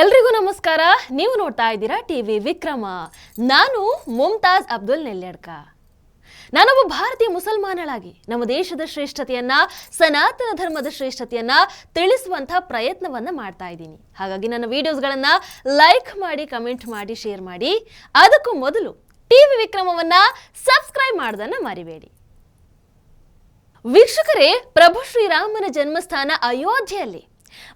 ಎಲ್ರಿಗೂ ನಮಸ್ಕಾರ. ನೀವು ನೋಡ್ತಾ ಇದ್ದೀರಾ ಟಿವಿ ವಿಕ್ರಮ. ನಾನು ಮುಮ್ತಾಜ್ ಅಬ್ದುಲ್ ನೆಲ್ಯಡ್ಕ. ನಾನೊಬ್ಬ ಭಾರತೀಯ ಮುಸಲ್ಮಾನಳಾಗಿ ನಮ್ಮ ದೇಶದ ಶ್ರೇಷ್ಠತೆಯನ್ನ, ಸನಾತನ ಧರ್ಮದ ಶ್ರೇಷ್ಠತೆಯನ್ನ ತಿಳಿಸುವಂತ ಪ್ರಯತ್ನವನ್ನ ಮಾಡ್ತಾ ಇದ್ದೀನಿ. ಹಾಗಾಗಿ ನನ್ನ ವಿಡಿಯೋಸ್ಗಳನ್ನ ಲೈಕ್ ಮಾಡಿ, ಕಮೆಂಟ್ ಮಾಡಿ, ಶೇರ್ ಮಾಡಿ. ಅದಕ್ಕೂ ಮೊದಲು ಟಿವಿ ವಿಕ್ರಮವನ್ನ ಸಬ್ಸ್ಕ್ರೈಬ್ ಮಾಡೋದನ್ನ ಮರಿಬೇಡಿ. ವೀಕ್ಷಕರೇ, ಪ್ರಭು ಶ್ರೀರಾಮನ ಜನ್ಮಸ್ಥಾನ ಅಯೋಧ್ಯೆಯಲ್ಲಿ.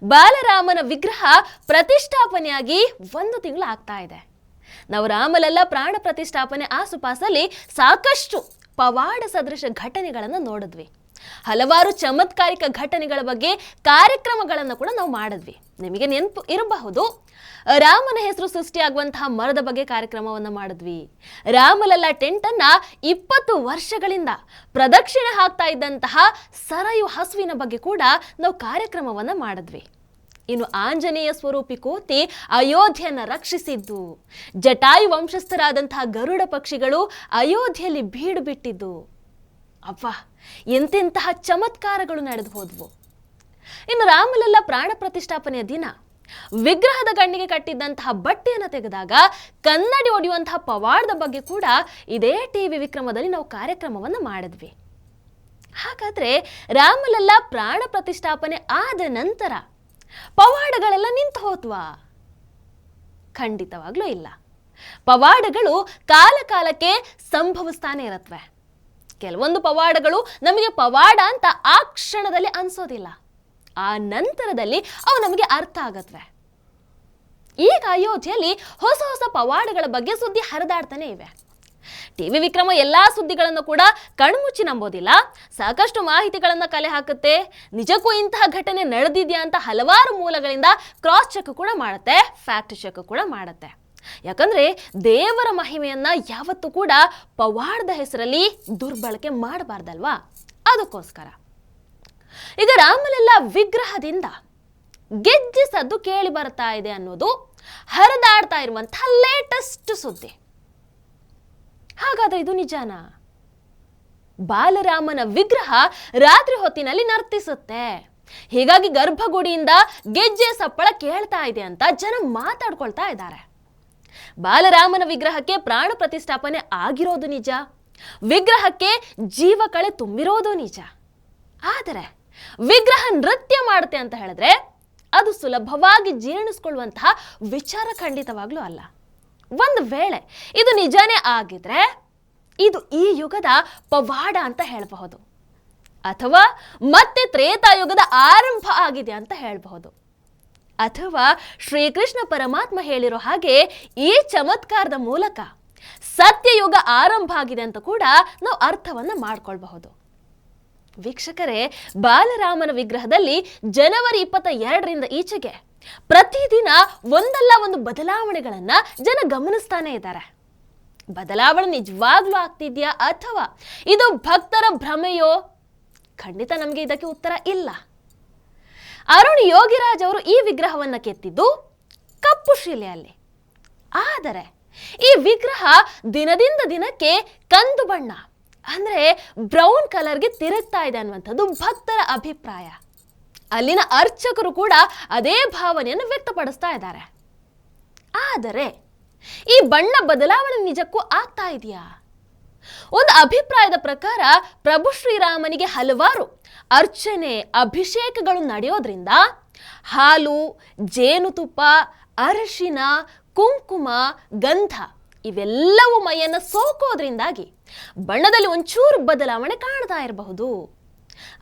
ಬಾಲರಾಮನ ವಿಗ್ರಹ ಪ್ರತಿಷ್ಠಾಪನೆಯಾಗಿ ಒಂದು ತಿಂಗಳು ಆಗ್ತಾ ಇದೆ. ನಾವು ರಾಮಲೆಲ್ಲ ಪ್ರಾಣ ಪ್ರತಿಷ್ಠಾಪನೆ ಆಸುಪಾಸಲ್ಲಿ ಸಾಕಷ್ಟು ಪವಾಡ ಸದೃಶ ಘಟನೆಗಳನ್ನು ನೋಡಿದ್ವಿ. ಹಲವಾರು ಚಮತ್ಕಾರಿಕ ಘಟನೆಗಳ ಬಗ್ಗೆ ಕಾರ್ಯಕ್ರಮಗಳನ್ನು ಕೂಡ ನಾವು ಮಾಡಿದ್ವಿ. ನಿಮಗೆ ನೆನಪು ಇರಬಹುದು. ರಾಮನ ಹೆಸರು ಸೃಷ್ಟಿಯಾಗುವಂತಹ ಮರದ ಬಗ್ಗೆ ಕಾರ್ಯಕ್ರಮವನ್ನು ಮಾಡಿದ್ವಿ. ರಾಮಲಲ್ಲ ಟೆಂಟ್ ಅನ್ನ ಇಪ್ಪತ್ತು ವರ್ಷಗಳಿಂದ ಪ್ರದಕ್ಷಿಣೆ ಹಾಕ್ತಾ ಇದ್ದಂತಹ ಸರಯು ಹಸುವಿನ ಬಗ್ಗೆ ಕೂಡ ನಾವು ಕಾರ್ಯಕ್ರಮವನ್ನ ಮಾಡಿದ್ವಿ. ಇನ್ನು ಆಂಜನೇಯ ಸ್ವರೂಪಿ ಕೋತಿ ಅಯೋಧ್ಯೆಯನ್ನ ರಕ್ಷಿಸಿದ್ದು. ಜಟಾಯು ವಂಶಸ್ಥರಾದಂತಹ ಗರುಡ ಪಕ್ಷಿಗಳು ಅಯೋಧ್ಯೆಯಲ್ಲಿ ಬೀಡು ಬಿಟ್ಟಿದ್ದು. ಅಪ್ಪ ಎಂತೆಂತಹ ಚಮತ್ಕಾರಗಳು ನಡೆದು ಹೋದ್ವು. ಇನ್ನು ರಾಮಲಲ್ಲ ಪ್ರಾಣ ಪ್ರತಿಷ್ಠಾಪನೆಯ ದಿನ. ವಿಗ್ರಹದ ಗಣ್ಣಿಗೆ ಕಟ್ಟಿದ್ದಂತಹ ಬಟ್ಟೆಯನ್ನು ತೆಗೆದಾಗ ಕನ್ನಡಿ ಒಡೆಯುವಂತಹ ಪವಾಡದ ಬಗ್ಗೆ ಕೂಡ ಇದೇ ಟಿವಿ ವಿಕ್ರಮದಲ್ಲಿ ನಾವು ಕಾರ್ಯಕ್ರಮವನ್ನು ಮಾಡಿದ್ವಿ. ಹಾಗಾದ್ರೆ ರಾಮಲಲ್ಲ ಪ್ರಾಣ ಪ್ರತಿಷ್ಠಾಪನೆ ಆದ ನಂತರ ಪವಾಡಗಳೆಲ್ಲ ನಿಂತು ಹೋತ್ವಾ? ಖಂಡಿತವಾಗ್ಲೂ ಇಲ್ಲ. ಪವಾಡಗಳು ಕಾಲಕಾಲಕ್ಕೆ ಸಂಭವಿಸ್ತಾನೆ ಇರತ್ವೆ. ಕೆಲವೊಂದು ಪವಾಡಗಳು ನಮಗೆ ಪವಾಡ ಅಂತ ಆ ಕ್ಷಣದಲ್ಲಿ ಅನ್ಸೋದಿಲ್ಲ. ಆ ನಂತರದಲ್ಲಿ ಅವು ನಮಗೆ ಅರ್ಥ ಆಗತ್ವೆ. ಈಗ ಅಯೋಧ್ಯೆಯಲ್ಲಿ ಹೊಸ ಹೊಸ ಪವಾಡಗಳ ಬಗ್ಗೆ ಸುದ್ದಿ ಹರಿದಾಡ್ತಾನೆ ಇವೆ. ಟಿವಿ ವಿಕ್ರಮ ಎಲ್ಲಾ ಸುದ್ದಿಗಳನ್ನು ಕೂಡ ಕಣ್ಮುಚ್ಚಿ ನಂಬೋದಿಲ್ಲ. ಸಾಕಷ್ಟು ಮಾಹಿತಿಗಳನ್ನು ಕಲೆ ಹಾಕುತ್ತೆ. ನಿಜಕ್ಕೂ ಇಂತಹ ಘಟನೆ ನಡೆದಿದ್ಯಾ ಅಂತ ಹಲವಾರು ಮೂಲಗಳಿಂದ ಕ್ರಾಸ್ ಚೆಕ್ ಕೂಡ ಮಾಡುತ್ತೆ ಫ್ಯಾಕ್ಟ್ ಚೆಕ್ ಕೂಡ ಮಾಡುತ್ತೆ. ಯಾಕಂದ್ರೆ ದೇವರ ಮಹಿಮೆಯನ್ನ ಯಾವತ್ತೂ ಕೂಡ ಪವಾಡದ ಹೆಸರಲ್ಲಿ ದುರ್ಬಳಕೆ ಮಾಡಬಾರ್ದಲ್ವಾ? ಅದಕ್ಕೋಸ್ಕರ. ಈಗ ರಾಮಲೆಲ್ಲ ವಿಗ್ರಹದಿಂದ ಗೆಜ್ಜೆ ಸದ್ದು ಕೇಳಿ ಬರ್ತಾ ಇದೆ ಅನ್ನೋದು ಹರಿದಾಡ್ತಾ ಇರುವಂತಹ ಲೇಟೆಸ್ಟ್ ಸುದ್ದಿ. ಹಾಗಾದ್ರೆ ಇದು ನಿಜಾನ? ಬಾಲರಾಮನ ವಿಗ್ರಹ ರಾತ್ರಿ ಹೊತ್ತಿನಲ್ಲಿ ನರ್ತಿಸುತ್ತೆ. ಹೀಗಾಗಿ ಗರ್ಭಗುಡಿಯಿಂದ ಗೆಜ್ಜೆ ಸಪ್ಪಳ ಕೇಳ್ತಾ ಇದೆ ಅಂತ ಜನ ಮಾತಾಡ್ಕೊಳ್ತಾ ಇದ್ದಾರೆ. ಬಾಲರಾಮನ ವಿಗ್ರಹಕ್ಕೆ ಪ್ರಾಣ ಪ್ರತಿಷ್ಠಾಪನೆ ಆಗಿರೋದು ನಿಜ. ವಿಗ್ರಹಕ್ಕೆ ಜೀವ ಕಳೆ ತುಂಬಿರೋದು ನಿಜ. ಆದರೆ ವಿಗ್ರಹ ನೃತ್ಯ ಮಾಡುತ್ತೆ ಅಂತ ಹೇಳಿದ್ರೆ ಅದು ಸುಲಭವಾಗಿ ಜೀರ್ಣಿಸ್ಕೊಳ್ಳುವಂತಹ ವಿಚಾರ ಖಂಡಿತವಾಗ್ಲೂ ಅಲ್ಲ. ಒಂದು ವೇಳೆ ಇದು ನಿಜಾನೇ ಆಗಿದ್ರೆ ಇದು ಈ ಯುಗದ ಪವಾಡ ಅಂತ ಹೇಳಬಹುದು. ಅಥವಾ ಮತ್ತೆ ತ್ರೇತಾಯುಗದ ಆರಂಭ ಆಗಿದೆ ಅಂತ ಹೇಳಬಹುದು. ಅಥವಾ ಶ್ರೀಕೃಷ್ಣ ಪರಮಾತ್ಮ ಹೇಳಿರೋ ಹಾಗೆ ಈ ಚಮತ್ಕಾರದ ಮೂಲಕ ಸತ್ಯಯುಗ ಆರಂಭ ಆಗಿದೆ ಅಂತ ಕೂಡ ನಾವು ಅರ್ಥವನ್ನ ಮಾಡ್ಕೊಳ್ಬಹುದು. ವೀಕ್ಷಕರೇ, ಬಾಲರಾಮನ ವಿಗ್ರಹದಲ್ಲಿ ಜನವರಿ ಇಪ್ಪತ್ತ ಎರಡರಿಂದ ಈಚೆಗೆ ಪ್ರತಿದಿನ ಒಂದಲ್ಲ ಒಂದು ಬದಲಾವಣೆಗಳನ್ನ ಜನ ಗಮನಿಸ್ತಾನೆ ಇದ್ದಾರೆ. ಬದಲಾವಣೆ ನಿಜವಾಗ್ಲೂ ಆಗ್ತಿದ್ಯಾ ಅಥವಾ ಇದು ಭಕ್ತರ ಭ್ರಮೆಯೋ? ಖಂಡಿತ ನಮಗೆ ಇದಕ್ಕೆ ಉತ್ತರ ಇಲ್ಲ. ಅರುಣ್ ಯೋಗಿರಾಜ್ ಅವರು ಈ ವಿಗ್ರಹವನ್ನು ಕೆತ್ತಿದ್ದು ಕಪ್ಪು ಶಿಲೆಯಲ್ಲಿ. ಆದರೆ ಈ ವಿಗ್ರಹ ದಿನದಿಂದ ದಿನಕ್ಕೆ ಕಂದು ಬಣ್ಣ. ಅಂದ್ರೆ ಬ್ರೌನ್ ಕಲರ್ಗೆ ತಿರುಗ್ತಾ ಇದೆ ಅನ್ನುವಂಥದ್ದು ಭಕ್ತರ ಅಭಿಪ್ರಾಯ. ಅಲ್ಲಿನ ಅರ್ಚಕರು ಕೂಡ ಅದೇ ಭಾವನೆಯನ್ನು ವ್ಯಕ್ತಪಡಿಸ್ತಾ ಇದ್ದಾರೆ. ಆದರೆ ಈ ಬಣ್ಣ ಬದಲಾವಣೆ ನಿಜಕ್ಕೂ ಆಗ್ತಾ ಇದೆಯಾ? ಒಂದು ಅಭಿಪ್ರಾಯದ ಪ್ರಕಾರ ಪ್ರಭು ಶ್ರೀರಾಮನಿಗೆ ಹಲವಾರು ಅರ್ಚನೆ, ಅಭಿಷೇಕಗಳು ನಡೆಯೋದ್ರಿಂದ ಹಾಲು ಜೇನುತುಪ್ಪ ಅರಶಿನ, ಕುಂಕುಮ, ಗಂಧ ಇವೆಲ್ಲವೂ ಮೈಯನ್ನು ಸೋಕೋದ್ರಿಂದಾಗಿ ಬಣ್ಣದಲ್ಲಿ ಒಂಚೂರು ಬದಲಾವಣೆ ಕಾಣ್ತಾ ಇರಬಹುದು.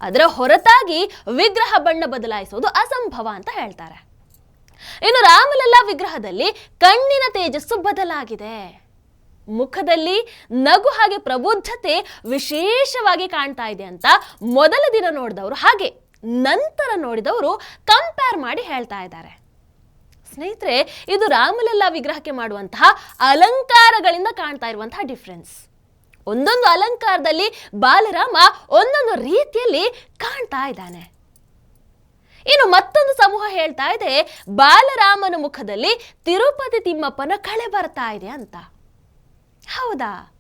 ಅದರ ಹೊರತಾಗಿ ವಿಗ್ರಹ ಬಣ್ಣ ಬದಲಾಯಿಸೋದು ಅಸಂಭವ ಅಂತ ಹೇಳ್ತಾರೆ. ಇನ್ನು ರಾಮಲಲ್ಲಾ ವಿಗ್ರಹದಲ್ಲಿ ಕಣ್ಣಿನ ತೇಜಸ್ಸು ಬದಲಾಗಿದೆ. ಮುಖದಲ್ಲಿ ನಗು ಹಾಗೆ ಪ್ರಬುದ್ಧತೆ ವಿಶೇಷವಾಗಿ ಕಾಣ್ತಾ ಇದೆ ಅಂತ ಮೊದಲ ದಿನ ನೋಡಿದವರು ಹಾಗೆ, ನಂತರ ನೋಡಿದವರು ಕಂಪೇರ್ ಮಾಡಿ ಹೇಳ್ತಾ ಇದ್ದಾರೆ. ಸ್ನೇಹಿತರೆ, ಇದು ರಾಮಲಲ್ಲಾ ವಿಗ್ರಹಕ್ಕೆ ಮಾಡುವಂತಹ ಅಲಂಕಾರಗಳಿಂದ ಕಾಣ್ತಾ ಇರುವಂತಹ ಡಿಫ್ರೆನ್ಸ್ ಒಂದೊಂದು ಅಲಂಕಾರದಲ್ಲಿ ಬಾಲರಾಮ ಒಂದೊಂದು ರೀತಿಯಲ್ಲಿ ಕಾಣ್ತಾ ಇದ್ದಾನೆ. ಇನ್ನು ಮತ್ತೊಂದು ಸಮೂಹ ಹೇಳ್ತಾ ಇದೆ, ಬಾಲರಾಮನ ಮುಖದಲ್ಲಿ ತಿರುಪತಿ ತಿಮ್ಮಪ್ಪನ ಕಳೆ ಬರ್ತಾ ಇದೆ ಅಂತ. ಹೌದಾ?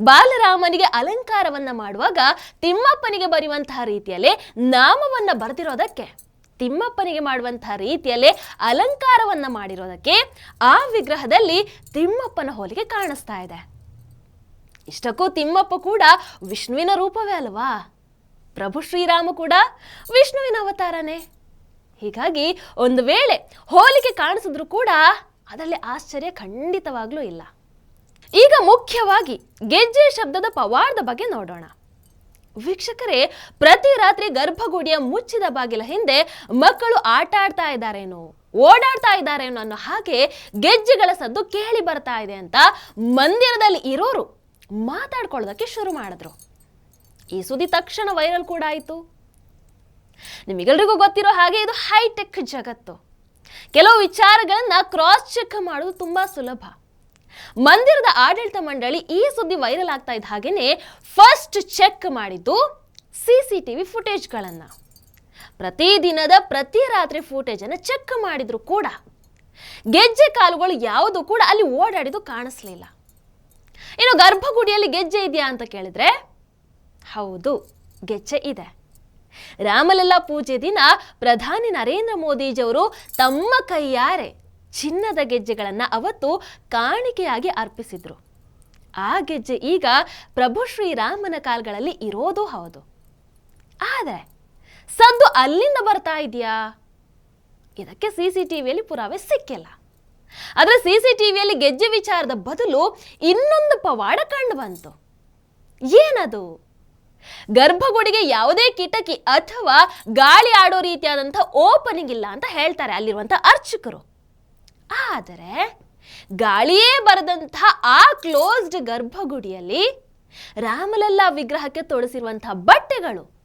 ಬಾಲರಾಮನಿಗೆ ಅಲಂಕಾರವನ್ನ ಮಾಡುವಾಗ ತಿಮ್ಮಪ್ಪನಿಗೆ ಬರೆಯುವಂತಹ ರೀತಿಯಲ್ಲೇ ನಾಮವನ್ನ ಬರೆದಿರೋದಕ್ಕೆ, ತಿಮ್ಮಪ್ಪನಿಗೆ ಮಾಡುವಂತಹ ರೀತಿಯಲ್ಲೇ ಅಲಂಕಾರವನ್ನ ಮಾಡಿರೋದಕ್ಕೆ ಆ ವಿಗ್ರಹದಲ್ಲಿ ತಿಮ್ಮಪ್ಪನ ಹೋಲಿಗೆ ಕಾಣಿಸ್ತಾ ಇದೆ. ಇಷ್ಟಕ್ಕೂ ತಿಮ್ಮಪ್ಪ ಕೂಡ ವಿಷ್ಣುವಿನ ರೂಪವೇ ಅಲ್ವಾ? ಪ್ರಭು ಶ್ರೀರಾಮ ಕೂಡ ವಿಷ್ಣುವಿನ ಅವತಾರನೇ. ಹೀಗಾಗಿ ಒಂದು ವೇಳೆ ಹೋಲಿಕೆ ಕಾಣಿಸಿದ್ರೂ ಕೂಡ ಅದರಲ್ಲಿ ಆಶ್ಚರ್ಯ ಖಂಡಿತವಾಗ್ಲೂ ಇಲ್ಲ. ಈಗ ಮುಖ್ಯವಾಗಿ ಗೆಜ್ಜೆ ಶಬ್ದದ ಪವಾಡದ ಬಗ್ಗೆ ನೋಡೋಣ. ವೀಕ್ಷಕರೇ, ಪ್ರತಿ ರಾತ್ರಿ ಗರ್ಭಗುಡಿಯ ಮುಚ್ಚಿದ ಬಾಗಿಲ ಹಿಂದೆ ಮಕ್ಕಳು ಆಟ ಆಡ್ತಾ ಇದ್ದಾರೇನೋ, ಓಡಾಡ್ತಾ ಇದ್ದಾರೇನೋ ಅನ್ನೋ ಹಾಗೆ ಗೆಜ್ಜೆಗಳ ಸದ್ದು ಕೇಳಿ ಬರ್ತಾ ಇದೆ ಅಂತ ಮಂದಿರದಲ್ಲಿ ಇರೋರು ಮಾತಾಡ್ಕೊಳ್ಳೋದಕ್ಕೆ ಶುರು ಮಾಡಿದ್ರು. ಈ ಸುದ್ದಿ ತಕ್ಷಣ ವೈರಲ್ ಕೂಡ ಆಯಿತು. ನಿಮಗೆಲ್ರಿಗೂ ಗೊತ್ತಿರೋ ಹಾಗೆ ಇದು ಹೈಟೆಕ್ ಜಗತ್ತು. ಕೆಲವು ವಿಚಾರಗಳನ್ನ ಕ್ರಾಸ್ ಚೆಕ್ ಮಾಡೋದು ತುಂಬಾ ಸುಲಭ. ಮಂದಿರದ ಆಡಳಿತ ಮಂಡಳಿ ಈ ಸುದ್ದಿ ವೈರಲ್ ಆಗ್ತಾ ಇದ್ದ ಹಾಗೇನೆ ಫಸ್ಟ್ ಚೆಕ್ ಮಾಡಿದ್ದು ಸಿ ಸಿ ಟಿ ವಿ ಫುಟೇಜ್ಗಳನ್ನ ಪ್ರತಿದಿನದ ಪ್ರತಿ ರಾತ್ರಿ ಫುಟೇಜ್ ಅನ್ನ ಚೆಕ್ ಮಾಡಿದ್ರು ಕೂಡ. ಗೆಜ್ಜೆ ಕಾಲುಗಳು ಯಾವುದು ಕೂಡ ಅಲ್ಲಿ ಓಡಾಡಿದ್ದು ಕಾಣಿಸ್ಲಿಲ್ಲ. ಇನ್ನು ಗರ್ಭಗುಡಿಯಲ್ಲಿ ಗೆಜ್ಜೆ ಇದೆಯಾ ಅಂತ ಕೇಳಿದ್ರೆ, ಹೌದು, ಗೆಜ್ಜೆ ಇದೆ. ರಾಮಲಲ್ಲಾ ಪೂಜೆ ದಿನ ಪ್ರಧಾನಿ ನರೇಂದ್ರ ಮೋದಿಜಿಯವರು ತಮ್ಮ ಕೈಯಾರೆ ಚಿನ್ನದ ಗೆಜ್ಜೆಗಳನ್ನ ಅವತ್ತು ಕಾಣಿಕೆಯಾಗಿ ಅರ್ಪಿಸಿದ್ರು. ಆ ಗೆಜ್ಜೆ ಈಗ ಪ್ರಭು ಶ್ರೀರಾಮನ ಕಾಲ್ಗಳಲ್ಲಿ ಇರೋದು ಹೌದು. ಆದರೆ ಸದ್ದು ಅಲ್ಲಿಂದ ಬರ್ತಾ ಇದೆಯಾ? ಇದಕ್ಕೆ ಸಿ ಸಿ ಟಿ ವಿಯಲ್ಲಿ ಪುರಾವೆ ಸಿಕ್ಕಿಲ್ಲ. ಆದರೆ ಸಿ ಸಿ ಟಿ ಗೆಜ್ಜೆ ವಿಚಾರದ ಬದಲು ಇನ್ನೊಂದು ಪವಾಡ ಕಂಡು ಬಂತು. ಏನದು? ಗರ್ಭಗುಡಿಗೆ ಯಾವುದೇ ಕಿಟಕಿ ಅಥವಾ ಗಾಳಿ ಆಡೋ ರೀತಿಯಾದಂಥ ಓಪನಿಂಗ್ ಇಲ್ಲ ಅಂತ ಹೇಳ್ತಾರೆ ಅಲ್ಲಿರುವಂಥ ಅರ್ಚಕರು. ಆದರೆ ಗಾಳಿಯೇ ಬರದಂತಹ ಆ ಕ್ಲೋಸ್ಡ್ ಗರ್ಭಗುಡಿಯಲ್ಲಿ ರಾಮಲಲ್ಲಾ ವಿಗ್ರಹಕ್ಕೆ ತೊಡಸಿರುವಂತಹ ಬಟ್ಟೆಗಳು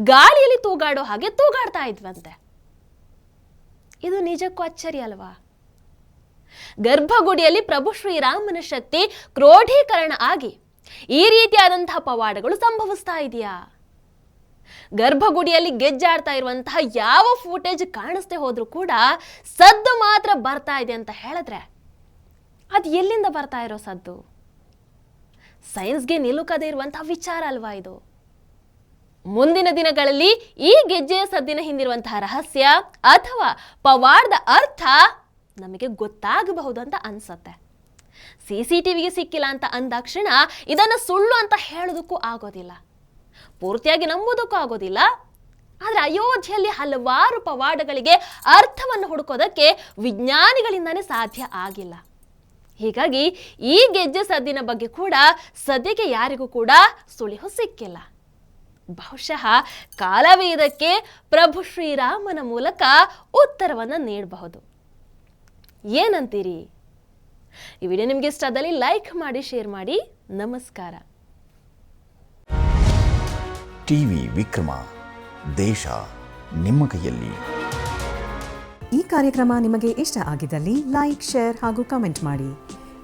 ಗಾಳಿಯಲ್ಲಿ ತೂಗಾಡೋ ಹಾಗೆ ತೂಗಾಡ್ತಾ ಇದ್ವಂತೆ. ಇದು ನಿಜಕ್ಕೂ ಅಚ್ಚರಿ ಅಲ್ವಾ? ಗರ್ಭಗುಡಿಯಲ್ಲಿ ಪ್ರಭು ಶ್ರೀರಾಮನ ಶಕ್ತಿ ಕ್ರೋಢೀಕರಣ ಆಗಿ ಈ ರೀತಿಯಾದಂತಹ ಪವಾಡಗಳು ಸಂಭವಿಸ್ತಾ ಇದೆಯಾ? ಗರ್ಭಗುಡಿಯಲ್ಲಿ ಗೆಜ್ಜಾಡ್ತಾ ಇರುವಂತಹ ಯಾವ ಫೂಟೇಜ್ ಕಾಣಿಸ್ದೆ ಹೋದ್ರೂ ಕೂಡ ಸದ್ದು ಮಾತ್ರ ಬರ್ತಾ ಇದೆ ಅಂತ ಹೇಳಿದ್ರೆ ಅದು ಎಲ್ಲಿಂದ ಬರ್ತಾ ಇರೋ ಸದ್ದು? ಸೈನ್ಸ್ಗೆ ನಿಲುಕದೇ ಇರುವಂತಹ ವಿಚಾರ ಅಲ್ವಾ ಇದು? ಮುಂದಿನ ದಿನಗಳಲ್ಲಿ ಈ ಗೆಜ್ಜೆಯ ಸದ್ದಿನ ಹಿಂದಿರುವಂತಹ ರಹಸ್ಯ ಅಥವಾ ಪವಾಡದ ಅರ್ಥ ನಮಗೆ ಗೊತ್ತಾಗಬಹುದು ಅಂತ ಅನ್ಸತ್ತೆ. ಸಿ ಸಿ ಟಿವಿಗೆ ಸಿಕ್ಕಿಲ್ಲ ಅಂತ ಅಂದಾಕ್ಷಣ ಇದನ್ನು ಸುಳ್ಳು ಅಂತ ಹೇಳೋದಕ್ಕೂ ಆಗೋದಿಲ್ಲ. ಪೂರ್ತಿಯಾಗಿ ನಂಬೋದಕ್ಕೂ ಆಗೋದಿಲ್ಲ. ಆದರೆ ಅಯೋಧ್ಯೆಯಲ್ಲಿ ಹಲವಾರು ಪವಾಡಗಳಿಗೆ ಅರ್ಥವನ್ನು ಹುಡುಕೋದಕ್ಕೆ ವಿಜ್ಞಾನಿಗಳಿಂದನೇ ಸಾಧ್ಯ ಆಗಿಲ್ಲ. ಹೀಗಾಗಿ ಈ ಗೆಜ್ಜೆ ಸದ್ದಿನ ಬಗ್ಗೆ ಕೂಡ ಸದ್ಯಕ್ಕೆ ಯಾರಿಗೂ ಕೂಡ ಸುಳಿವು ಸಿಕ್ಕಿಲ್ಲ. ಬಹುಶಃ ಕಾಲವೇ ಇದಕ್ಕೆ ಪ್ರಭು ಶ್ರೀರಾಮನ ಮೂಲಕ ಉತ್ತರವನ್ನು ನೀಡಬಹುದು. ಏನಂತೀರಿ? ಈ ವಿಡಿಯೋ ನಿಮಗೆ ಇಷ್ಟ ಆದಲ್ಲಿ ಲೈಕ್ ಮಾಡಿ ಶೇರ್ ಮಾಡಿ. ನಮಸ್ಕಾರ. ಟಿವಿ ವಿಕ್ರಮ ದೇಶ ನಿಮ್ಮ ಕೈಯಲ್ಲಿ. ಈ ಕಾರ್ಯಕ್ರಮ ನಿಮಗೆ ಇಷ್ಟ ಆಗಿದ್ದಲ್ಲಿ ಲೈಕ್ ಶೇರ್ ಹಾಗೂ ಕಮೆಂಟ್ ಮಾಡಿ.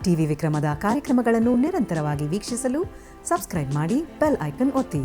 ಟಿವಿ ವಿಕ್ರಮದ ಕಾರ್ಯಕ್ರಮಗಳನ್ನು ನಿರಂತರವಾಗಿ ವೀಕ್ಷಿಸಲು ಸಬ್ಸ್ಕ್ರೈಬ್ ಮಾಡಿ ಬೆಲ್ ಐಕನ್ ಒತ್ತಿ.